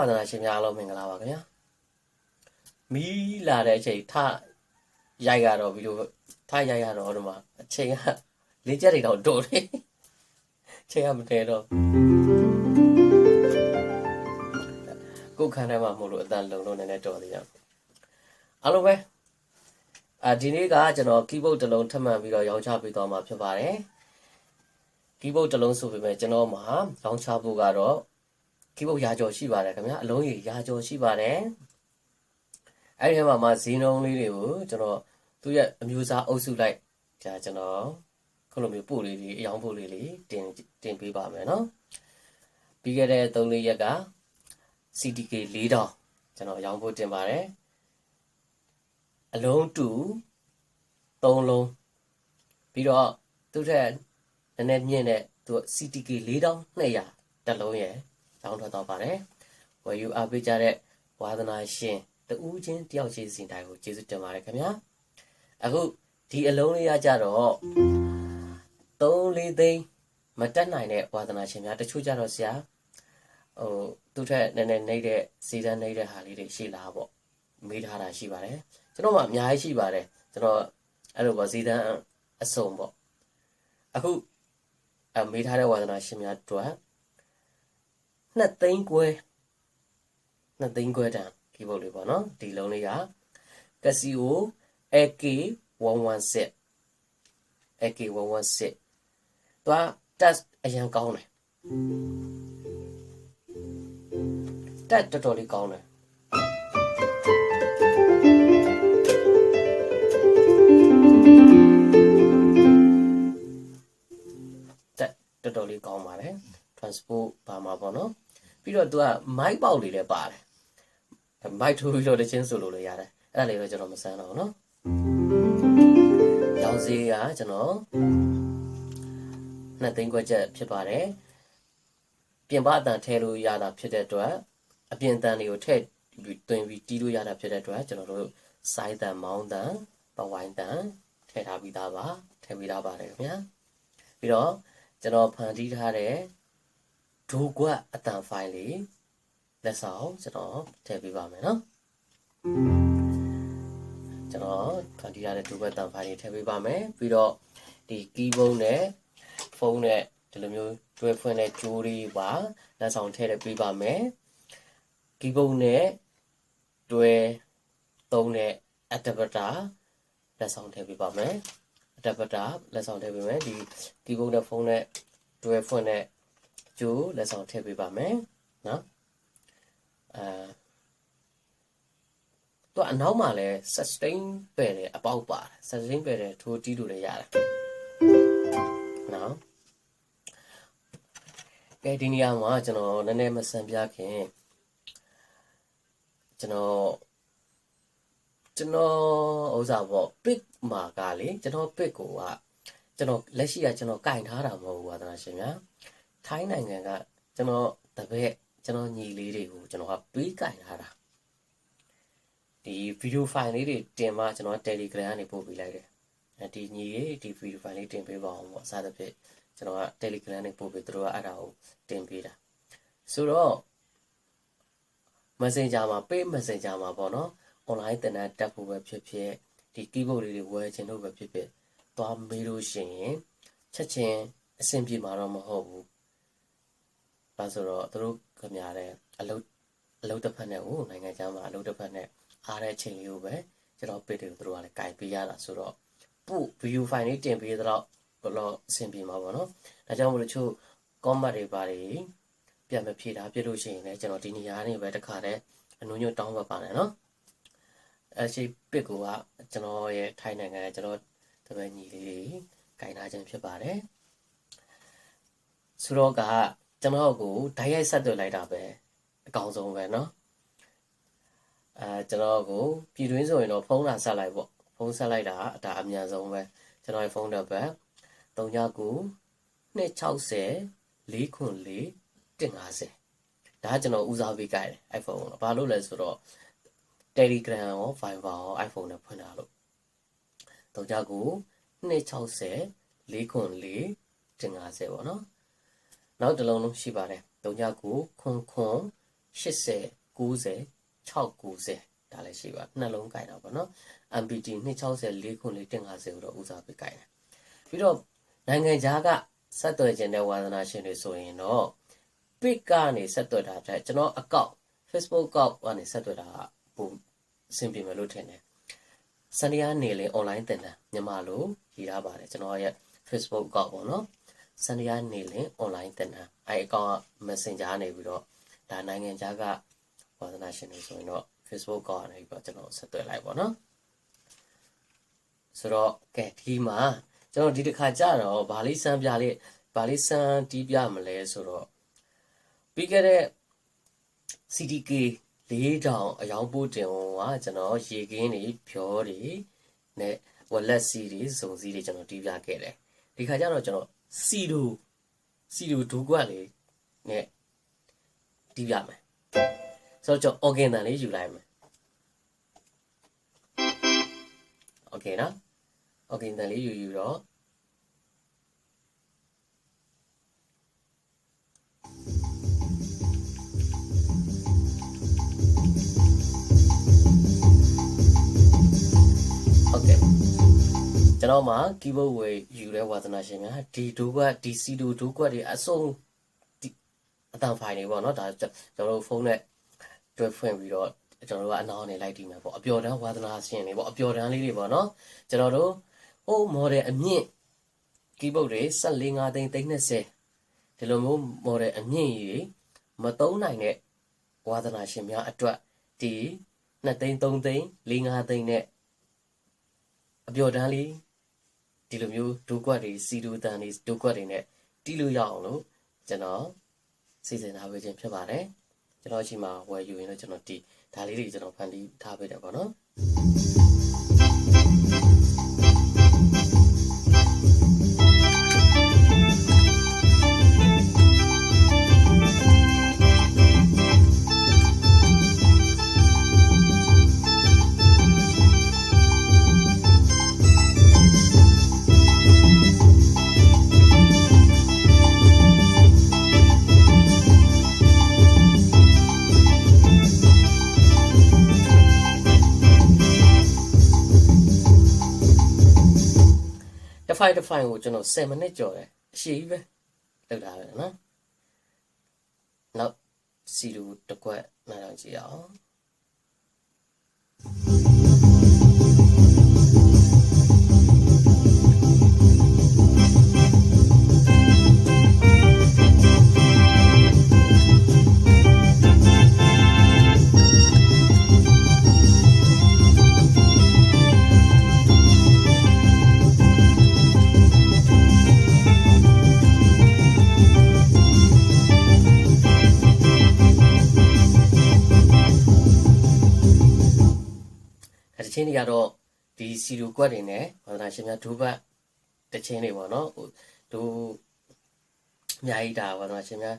ဝါသနာရှင်များအားလုံးမင်္ဂလာပါခင်ဗျာမီးလာတဲ့အချိန်ထရိုက်ရတော့ဒီလိုထရိုက်ရတော့ဒီမှာအချိန်ကလေးချက်တွေတော့တိုးတယ်အချိန်ကမတည့်တော့ကိုယ်ခန္ဓာမှာမဟုတ်လို့အတန်လုံလို့နည်းနည်းတော်သေးရအားလုံးပဲအာဒီနေ့ကကျွန်တော် keyboard တစ်လုံးထပ်မံပြီးတော့ရောင်းချပေးသွားမှာဖြစ်ပါတယ် keyboard တစ်လုံးဆိုပေမဲ့ကျွန်တော်မှာရောင်းချဖို့ကတော့ keyboard ရာကျော်ရှိပါတယ်ခင်ဗျာအလုံးကြီးရာကျော်ရှိပါတယ်အဲ့ဒီထဲမှာမှဈေးနှုန်းလေးတွေကိုကျွန်တော်သူ့ရဲ့အမျိုးအစားအုပ်စုလိုက်ဒါကျွန်တော်ခုလိုမျိုးပို့လေးတွေအယောင်ပို့လေးလေးတင်တင်ပေးပါမယ်နော်ပြီးခဲ့တဲ့3လေးရက်က CDK 4000ကျွန်တော်အယောင်ပို့တင်ပါတယ်အလုံးတူ3လုံးပြီးတော့သူ့ထက်နည်းနည်းမြင့်တဲ့သူ CTK 4200တစ်လုံးရယ် တောင်းထွက်တော့ပါတယ်ဝယ်ယူအားပေးကြတဲ့ဝါသနာရှင်တူးချင်းတယောက်ချင်းစီတိုင်းကိုကျေးဇူးတင်ပါတယ်ခင်ဗျာအခုဒီအလုံးလေးရကြတော့3-4သိန်းမတက်နိုင်တဲ့ဝါသနာရှင်များတချို့ကြတော့ဆရာဟိုသူ့ထက်နည်းနည်းနေတဲ့စီတန်းနေတဲ့ဟာလေးတွေရှိလားပေါ့မေးထားတာရှိပါတယ်ကျွန်တော်မှအများကြီးရှိပါတယ်ကျွန်တော်အဲ့လိုပေါ့စီတန်းအစုံပေါ့အခုအမေးထားတဲ့ဝါသနာရှင်များတို့ နှစ်သိန်းခွဲနှစ်သိန်းခွဲတန်ကီးဘုတ်လေးပေါ့နော်ဒီလုံးလေးက Casio AK116 AK116 သွားတက်အရန်ကောင်းတယ်တက်တော်တော်လေးကောင်းတယ် ပြီးတော့သူက mic ပေါက်လေးလည်းပါတယ် mic ထိုးပြီးတော့တချင်းဆိုလို့လည်းရတယ်အဲ့ဒါလေးတော့ကျွန်တော်မစမ်းတော့ဘူးနော်ရောင်စီကကျွန်တော်နှစ်သိန်းခွက်ချက်ဖြစ်ပါတယ်ပြင်ပအတန်ထဲလို့ရတာဖြစ်တဲ့အတွက်အပြင်တန်တွေကိုထည့်ပြီးတွင်ပြီးတီးလို့ရတာဖြစ်တဲ့အတွက်ကျွန်တော်တို့စိုင်းတန်မောင်းတန်ပဝိုင်းတန်ထည့်ထားပြီးသားပါထည့်ပြီးသားပါတယ်ခင်ဗျာပြီးတော့ကျွန်တော်ဖန်တီးထားတဲ့ ဒိုကွက်အတန်ဖိုင်လေးလက်ဆောင်ကျွန်တော်ထည့်ပေးပါမယ်နော်ကျွန်တော်ဖန်တီးရတဲ့ဒိုကွက်အတန်ဖိုင်လေးထည့်ပေးပါမယ်ပြီးတော့ဒီကီးဘုံနဲ့ဖုန်းနဲ့ဒီလိုမျိုးတွဲဖွင့်တဲ့ကြိုးလေးပါလက်ဆောင်ထည့်ရပေးပါမယ်ကီးဘုံနဲ့တွဲသုံးတဲ့အဒပတာလက်ဆောင်ထည့်ပေးပါမယ်အဒပတာလက်ဆောင်ထည့်ပေးမယ်ဒီကီးဘုံနဲ့ဖုန်းနဲ့တွဲဖွင့်တဲ့ ကျိုးလက်ဆောင်ထည့်ပေးပါမယ်နော်အဲတော့အနောက်မှာလဲ sustain ပဲ့တယ်အပေါက်ပါတယ် sustain ပဲ့တယ်ထိုးတီးလို့လည်းရတယ်နော်ကဲဒီနေရာမှာကျွန်တော်နည်းနည်းမဆန်ပြခင်ကျွန်တော်ကျွန်တော်ဥစားပေါ့ pick မှာကလေကျွန်တော် pick ကိုကကျွန်တော်လက်ရှိကကျွန်တော်ကင်ထားတာမဟုတ်ဘူးပါသလားရှင်ဗျာ ထိုင်းနိုင်ငံကကျွန်တော်တပည့်ကျွန်တော်ညီလေးတွေကိုကျွန်တော်ကပေးကင်ထားတာဒီဗီဒီယိုဖိုင်လေးတွေတင်မှကျွန်တော် Telegram ကနေပို့ပေးလိုက်တယ်အဲဒီညီလေးဒီဗီဒီယိုဖိုင်လေးတင်ပေးပါအောင်ပေါ့အစားသဖြင့်ကျွန်တော်က Telegram နဲ့ပို့ပေးသူတို့ကအဲ့ဒါကိုတင်ပေးတာဆိုတော့ Messenger မှာ Pay Messenger မှာပေါ့နော် online တင်တဲ့တက်ဖို့ပဲဖြစ်ဖြစ်ဒီ keyboard လေးတွေဝယ်ချင်လို့ပဲဖြစ်ဖြစ်သွားမေးလို့ရှိရင်ချက်ချင်းအဆင်ပြေမှာတော့မဟုတ်ဘူး။ ဒါဆိုတော့သူတို့ခင်ဗျားတဲ့အလုပ်အလုပ်တစ်ဖက်နဲ့ဟိုနိုင်ငံခြားမှာအလုပ်တစ်ဖက်နဲ့အားတဲ့ချိန်လေးကိုပဲကျွန်တော်ပေးတယ်သူတို့ကလည်းကြိုင်ပေးရတာဆိုတော့ပို့ view file လေးတင်ပေးတော့ဘလို့အဆင်ပြေမှာပေါ့နော်။ဒါကြောင့်မလို့ချို့ comment တွေပါတယ်ပြန်မဖြေတာပြလို့ရှိရင်လည်းကျွန်တော်ဒီနေရာနေပဲတခါတည်းအနုညွတ်တောင်းပါပါနဲ့နော်။အဲရှိပစ်ကိုကကျွန်တော်ရဲ့ထိုင်းနိုင်ငံကကျွန်တော်တပည့်ညီလေးတွေကြိုင်ထားခြင်းဖြစ်ပါတယ်။ဆိုတော့က ကျွန်တော်ကိုဓာတ်ရိုက်ဆက်သွယ်လိုက်တာပဲအကောင်းဆုံးပဲเนาะအဲကျွန်တော်ကိုပြည်တွင်းဆိုရင်တော့ဖုန်းလာဆက်လိုက်ပေါ့ဖုန်းဆက်လိုက်တာဒါအမြန်ဆုံးပဲကျွန်တော်ရဲ့ဖုန်းနံပါတ်39 260 404 150ဒါကကျွန်တော်ဦးစားပေးကြတယ် iPhone ကိုဘာလို့လဲဆိုတော့ Telegram ရော Viber ရော iPhone နဲ့ဖွင့်တာလို့39 260 404 150ပေါ့နော် နောက်တစ်လုံးလုံးရှိပါတယ်39ခွန်ခွန်80 90 690ဒါလည်းရှိပါနှလုံးကြိုင်တာပေါ့နော် MPT 260 4ခု4 150ကိုတော့ဦးစားပေးကြိုင်တယ်ပြီးတော့နိုင်ငံခြားကဆက်သွယ်ခြင်းတဲ့ဝါသနာရှင်တွေဆိုရင်တော့ pic ကနေဆက်သွယ်တာတဲ့ကျွန်တော်အကောင့် Facebook အကောင့်ကနေဆက်သွယ်တာကပုံအဆင်ပြေမယ်လို့ထင်တယ်စနေရနေလေ online သင်တန်းမြန်မာလိုရေးထားပါတယ်ကျွန်တော်ရဲ့ Facebook အကောင့်ပေါ့နော် စနေရနေလေ online သင်တန်းအဲအကောင့်က Messenger နေပြီးတော့ဒါနိုင်ငံခြားကဝါသနာရှင်တွေဆိုရင်တော့ Facebook ကောကနေပြီးတော့ကျွန်တော်ဆက်သွယ်လိုက်ပေါ့နော်ဆိုတော့ကဲဒီမှာကျွန်တော်ဒီတစ်ခါကြာတော့ဗာလေးစမ်းပြလေးဗာလေးစမ်းတီးပြမလဲဆိုတော့ပြီးခဲ့တဲ့ CDK ၄တောင်အယောင်ပို့တင်ကကျွန်တော်ရေကင်းတွေဖြောတွေနဲ့ဝက်လက်စီတွေစုံစီတွေကျွန်တော်တီးပြခဲ့တယ်ဒီခါကျတော့ကျွန်တော် စီဒူစီဒူဒူကွက်လေးနဲ့တီးပြမယ်ဆိုတော့ကျွန်တော် organ တန်လေးယူလိုက်မယ် okay နော် organ တန်လေးယူယူတော့ဟုတ် ကျွန်တော်မှာ keyboard ဝယ်ယူတဲ့ဝါသနာရှင်များဒီဒိုးကွက်ဒီစီဒိုဒိုးကွက်တွေအစုံဒီအတန်ဖိုင်တွေပေါ့နော်ဒါကျွန်တော်တို့ဖုန်းနဲ့တွဲဖွင့်ပြီးတော့ကျွန်တော်တို့ကအနောက်နေလိုက်တီးမှာပေါ့အပျော်တန်းဝါသနာရှင်တွေပေါ့အပျော်တန်းလေးတွေပေါ့နော်ကျွန်တော်တို့ဟို model အမြင့် keyboard တွေ14 5သိန်း30ဒီလိုမျိုး model အမြင့်ကြီးတွေမသုံးနိုင်တဲ့ဝါသနာရှင်များအတွက်ဒီ2သိန်း3သိန်း4 5သိန်းနဲ့အပျော်တန်းလေး ဒီလိုမျိုးဒိုးကွက်တွေစီဒိုတန်တွေဒိုးကွက်တွေနဲ့တီးလို့ရအောင်လို့ကျွန်တော်စီစဉ်ထားပေးခြင်းဖြစ်ပါတယ်ကျွန်တော်ရှိမှဝယ်ယူရင်တော့ကျွန်တော်ဒီဒါလေးတွေကျွန်တော်ဖန်တီးထားပေးတယ်ပေါ့နော် တစ်ဖိုင်တစ်ဖိုင်ကိုကျွန်တော်10မိနစ်ကြော်တယ်အရှိကြီးပဲလောက်တာပဲနော်နောက်စီဒူတစ်ကွက်နားထောင်ကြည့်အောင် တချင်းတွေကတော့ဒီစီရူကွက်တွေနဲ့ဘာသာရှင်များဒိုးဘတ်တချင်းတွေပေါ့နော်ဟိုဒိုးအများကြီးဒါဘာသာရှင်များ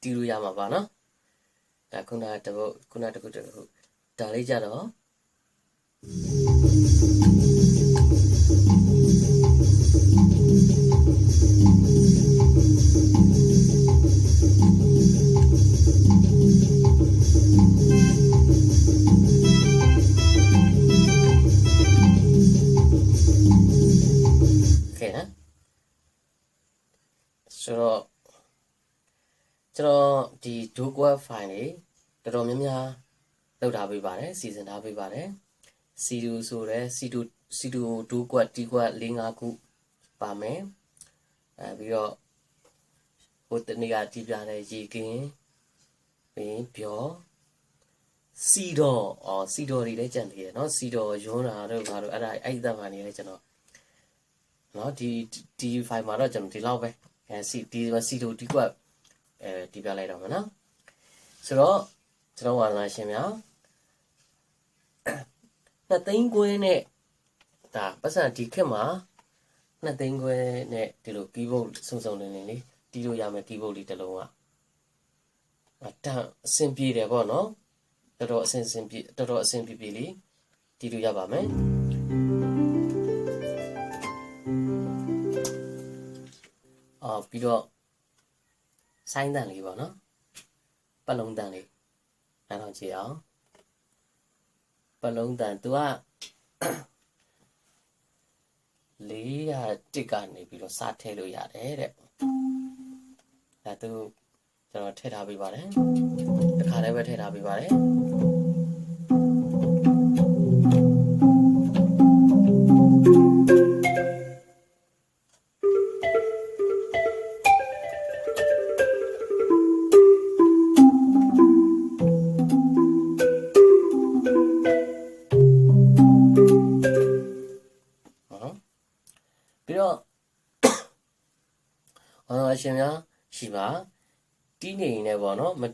တီးလို့ရမှာပါနော်ဒါခုနတပုတ်ခုနတခုတခုဒါလေးကြတော့ တော်ဒီဒိုးကွက်ဖိုင်တွေတော်တော်များများလောက်ထားပေးပါတယ်စီစဉ်ထားပေးပါတယ်စီဒူဆိုရဲစီဒူစီဒူဒိုးကွက်တီကွက်၄၅ခုပါမယ်အဲပြီးတော့ဟိုတနေ့ကတီးပြတဲ့ရေကင်းပြီးရင်ပြောစီတော်အော်စီတော်တွေလည်းကြံသေးတယ်เนาะစီတော်ရွန်းတာတို့ဘာတို့အဲ့ဒါအဲ့ဒီသက်မှန်နေလဲကျွန်တော်เนาะဒီဒီဖိုင်မှာတော့ကျွန်တော်ဒီလောက်ပဲအဲစီဒီစီတော်ဒီကွက် အဲဒီပြလိုက်တော့မယ်နော်ဆိုတော့ကျွန်တော်ဝါလာရှင်များနှစ်သိန်းခွဲနဲ့ဒါပတ်စံဒီခက်မှာနှစ်သိန်းခွဲနဲ့ဒီလို keyboard စုံစုံနေနေလေးတီးလို့ရမယ် keyboard လေးတစ်လုံးကအတန်အဆင်ပြေတယ်ပေါ့နော်တော်တော်အဆင်ဆင်ပြေတော်တော်အဆင်ပြေပြေလေးတီးလို့ရပါမယ်အော်ပြီးတော့ ဆိုင်းတန်လေးပေါ့နော်ပတ်လုံးတန်လေးနားထောင်ကြည့်အောင်ပလုံးတန် तू က400တစ်ကနေပြီးတော့စထည့်လို့ရတယ်တဲ့ဒါ तू ကျွန်တော်ထည့်ထားပေးပါတယ်တစ်ခါတည်းပဲထည့်ထားပေးပါတယ် ရှင်များရှိပါတီးနေနေတယ်ပေါ့နော်မ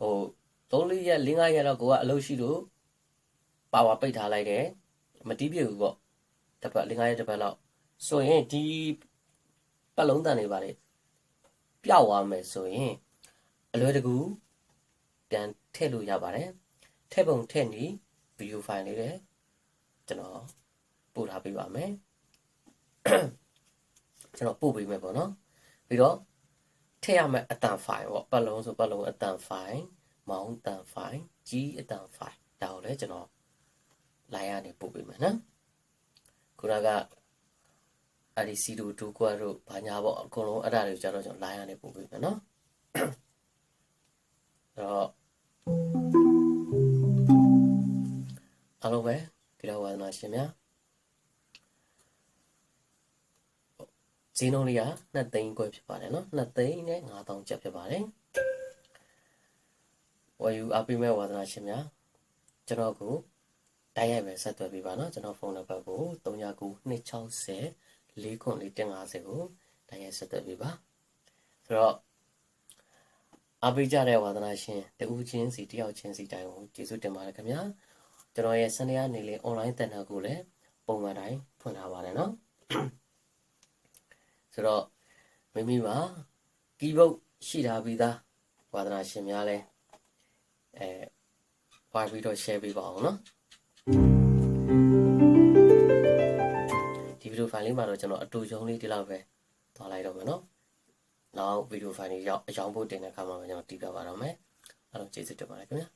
ဟို3 4ရက်5 5ရက်တော့ကိုကအလုပ်ရှိလို့ပါဝါပိတ်ထားလိုက်တယ်မတီးပြဘူးပေါ့တစ်ပတ်5 5ရက်တစ်ပတ်လောက်ဆိုရင်ဒီပတ်လုံးတန်နေပါလေပျောက်သွားမယ်ဆိုရင်အလွယ်တကူပြန်ထည့်လို့ရပါတယ်ထည့်ပုံထည့်နေဗီဒီယိုဖိုင်လေးတွေကျွန်တော်ပို့ထားပေးပါမယ်ကျွန်တော်ပို့ပေးမယ်ပေါ့နော် ပြီးတော့ထည့်ရမယ့်အတန်ဖိုင်ပေါ့ပတ်လုံးဆိုပတ်လုံးအတန်ဖိုင်မောင်းတန်ဖိုင်ကြီးအတန်ဖိုင်ဒါကိုလည်းကျွန်တော်လိုင်းရနေပို့ပေးမယ်နော်ခုနကအဲ့ဒီစီတူတူကွာတို့ဘာညာပေါ့အကုန်လုံးအဲ့ဒါတွေကျွန်တော်ကျွန်တော်လိုင်းရနေပို့ပေးမယ်နော်အဲ့တော့အားလုံးပဲဒီတော့ဝါသနာရှင်များ ဈေးနှုန်းလေးက2သိန်းခွဲဖြစ်ပါတယ်နော်2သိန်းနဲ့9000ကျပ်ဖြစ်ပါတယ်ဝယ်ယူအပိမဲ့ဝါသနာရှင်များကျွန်တော်ကိုတိုက်ရိုက်ပဲဆက်သွယ်ပေးပါနော်ကျွန်တော်ဖုန်းနံပါတ်ကို399260 4ခွန်လေး150ကိုတိုက်ရိုက်ဆက်သွယ်ပေးပါဆိုတော့အပိကြတဲ့ဝါသနာရှင်တဦးချင်းစီတယောက်ချင်းစီတိုင်းကိုကျေးဇူးတင်ပါတယ်ခင်ဗျာကျွန်တော်ရဲ့စနေရနေလေး online တက်တာကိုလည်းပုံမှန်တိုင်းဖွင့်ထားပါတယ်နော် ဆိုတော့မိမိမှာကီးဘုတ်ရှိတာပြီးသားဝါသနာရှင်များလဲအဲဝိုင်းပြီးတော့ share ပေးပါအောင်နော်ဒီဗီဒီယိုဖိုင်လေးမှာတော့ကျွန်တော်အတူယုံလေးဒီလောက်ပဲသွားလိုက်တော့မယ်နော်နောက်ဗီဒီယိုဖိုင်လေးရောက်အကြောင်းဖို့တင်တဲ့အခါမှာကျွန်တော်တီးပြပါတော့မယ်အားလုံးကျေးဇူးတင်ပါတယ်ခင်ဗျာ